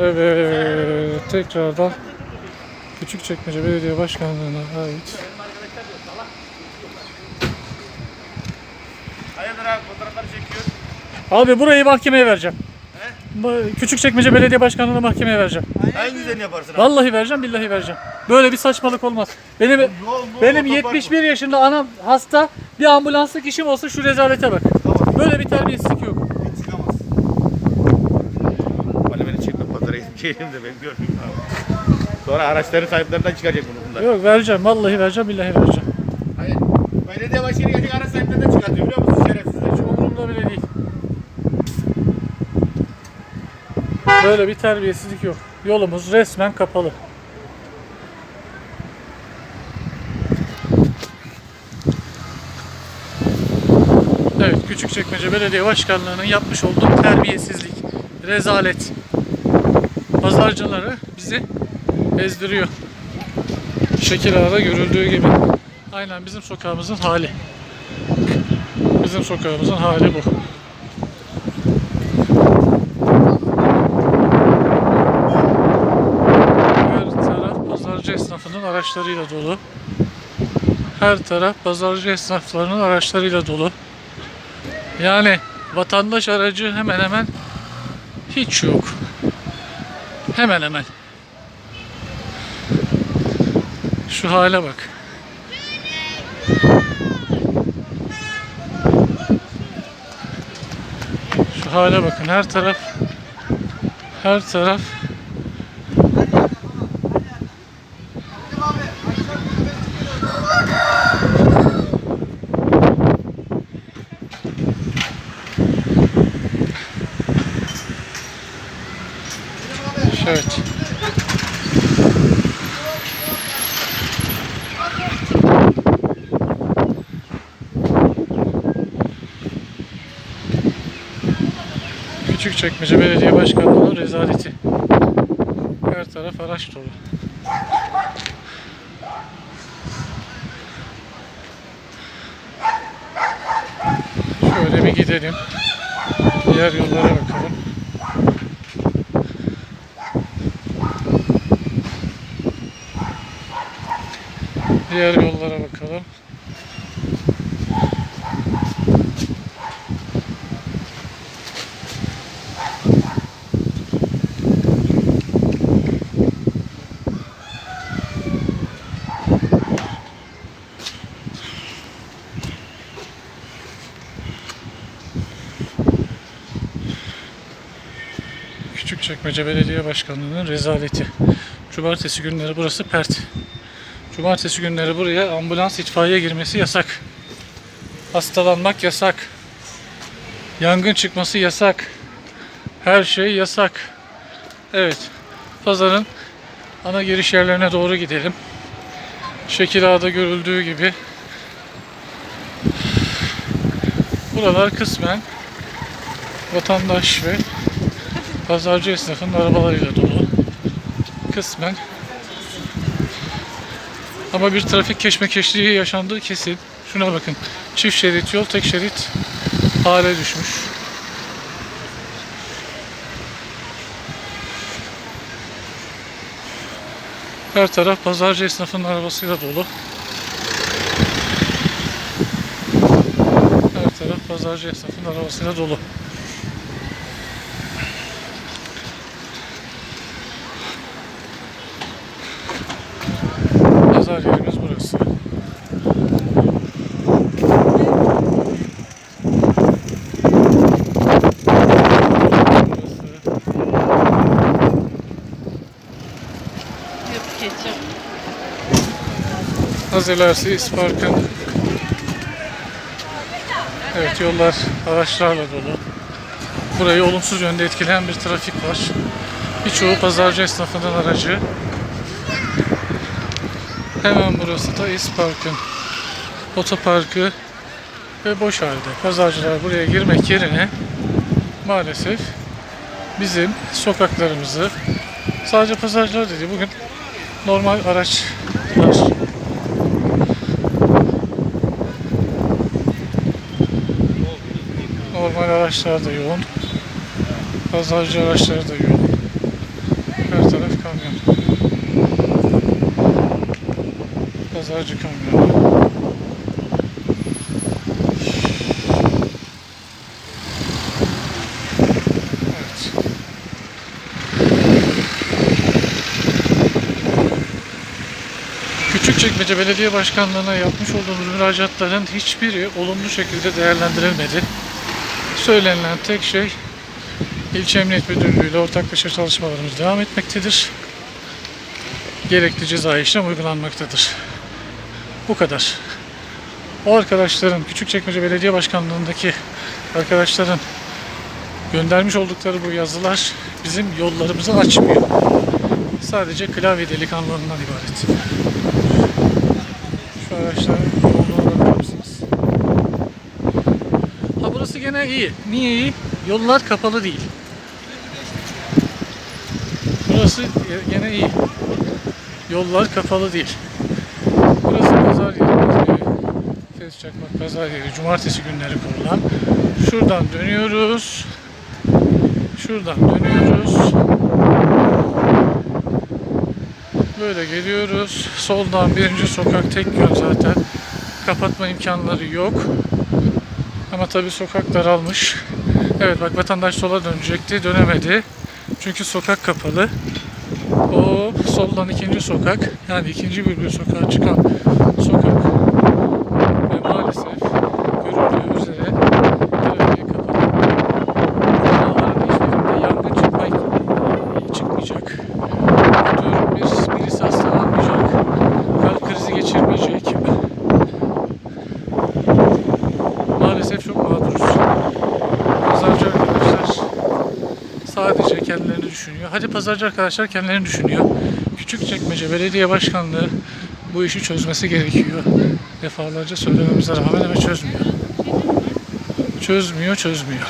Evet, tekrardan Küçükçekmece Belediye Başkanlığı'na ait Hayırdır abi fotoğrafları çekiyor. Abi burayı mahkemeye vereceğim. Bu Küçükçekmece Belediye Başkanlığı'na mahkemeye vereceğim. En güzelini yaparsın abi. Vallahi vereceğim, billahi vereceğim. Böyle bir saçmalık olmaz. Benim Yol mu? benim otopark mı? 71 yaşında anam hasta. Bir ambulanslık işim olsa şu rezalete bak. Böyle bir terbiyesizlik yok. Çekme pazara gideyim de ben görmeyeyim abi. Sonra araçların sahiplerinden çıkacak bunu bunlar. Yok vereceğim, vallahi vereceğim, billahi vereceğim. Hayır. Belediye başkanı gelecek araç sahiplerinden çıkartıyor biliyor musun şerefsizler? Hiç umurumda bile değil. Böyle bir terbiyesizlik yok. Yolumuz resmen kapalı. Evet, Küçükçekmece Belediye Başkanlığı'nın yapmış olduğu terbiyesizlik, rezalet. Pazarcıları bizi ezdiriyor. Şekil ağda görüldüğü gibi. Aynen bizim sokağımızın hali. Bizim sokağımızın hali bu. Her taraf pazarcı esnafının araçlarıyla dolu. Her taraf pazarcı esnaflarının araçlarıyla dolu. Yani vatandaş aracı hemen hemen hiç yok. Hemen hemen. Şu hale bak. Şu hale bakın her taraf her taraf Evet. Küçükçekmece Belediye Başkanlığı'nın rezaleti. Her taraf araç dolu. Şöyle bir gidelim. Diğer yollara bakalım. Diğer yollara bakalım. Küçükçekmece Belediye Başkanlığı'nın rezaleti. Cumartesi günleri burası pert. Cumartesi günleri buraya ambulans itfaiye girmesi yasak. Hastalanmak yasak. Yangın çıkması yasak. Her şey yasak. Evet. Pazarın ana giriş yerlerine doğru gidelim. Şekil Ağa'da görüldüğü gibi buralar kısmen vatandaş ve pazarcı esnafın arabalarıyla dolu. Kısmen ama bir trafik keşmekeşliği yaşandığı kesin. Şuna bakın. Çift şerit yol tek şerit hale düşmüş. Her taraf pazarcı esnafının arabasıyla dolu. Her taraf pazarcı esnafının arabasıyla dolu. Pazar yerimiz burası. Az ilerisi İspark'ın Evet yollar araçlarla dolu. Burayı olumsuz yönde etkileyen bir trafik var. Birçoğu pazarcı esnafının aracı. Hemen burası da İspark'ın otoparkı ve boş halde. Pazarcılar buraya girmek yerine maalesef bizim sokaklarımızı sadece pazarcılar dedi bugün normal araçlar normal araçlar da yoğun pazarcı araçları da yoğun Pazarcı kamyonu. Evet. Küçükçekmece Belediye Başkanlığı'na yapmış olduğumuz müracaatların hiçbiri olumlu şekilde değerlendirilmedi. Söylenilen tek şey İlçe Emniyet Müdürlüğü ile ortaklaşa çalışmalarımız devam etmektedir. Gerekli ceza işlem uygulanmaktadır. Bu kadar. O arkadaşların, Küçükçekmece Belediye Başkanlığı'ndaki arkadaşların göndermiş oldukları bu yazılar bizim yollarımızı açmıyor. Sadece klavye delikanlılığından ibaret. Şu araçların yoğunluğuna bakar mısınız? Ha burası gene iyi. Niye iyi? Yollar kapalı değil. Burası gene iyi. Yollar kapalı değil. Fes Çakmak pazar yeri. Cumartesi günleri kurulan. Şuradan dönüyoruz. Şuradan dönüyoruz. Böyle geliyoruz. Soldan birinci sokak tek yön zaten. Kapatma imkanları yok. Ama tabii sokak daralmış. Evet bak vatandaş sola dönecekti. Dönemedi. Çünkü sokak kapalı. O soldan ikinci sokak. Yani ikinci bir sokağa çıkan sokak. Sadece kendilerini düşünüyor. Hadi pazarcı arkadaşlar kendilerini düşünüyor. Küçükçekmece Belediye Başkanlığı bu işi çözmesi gerekiyor. Defalarca söylememize rağmen ama çözmüyor. Çözmüyor, çözmüyor.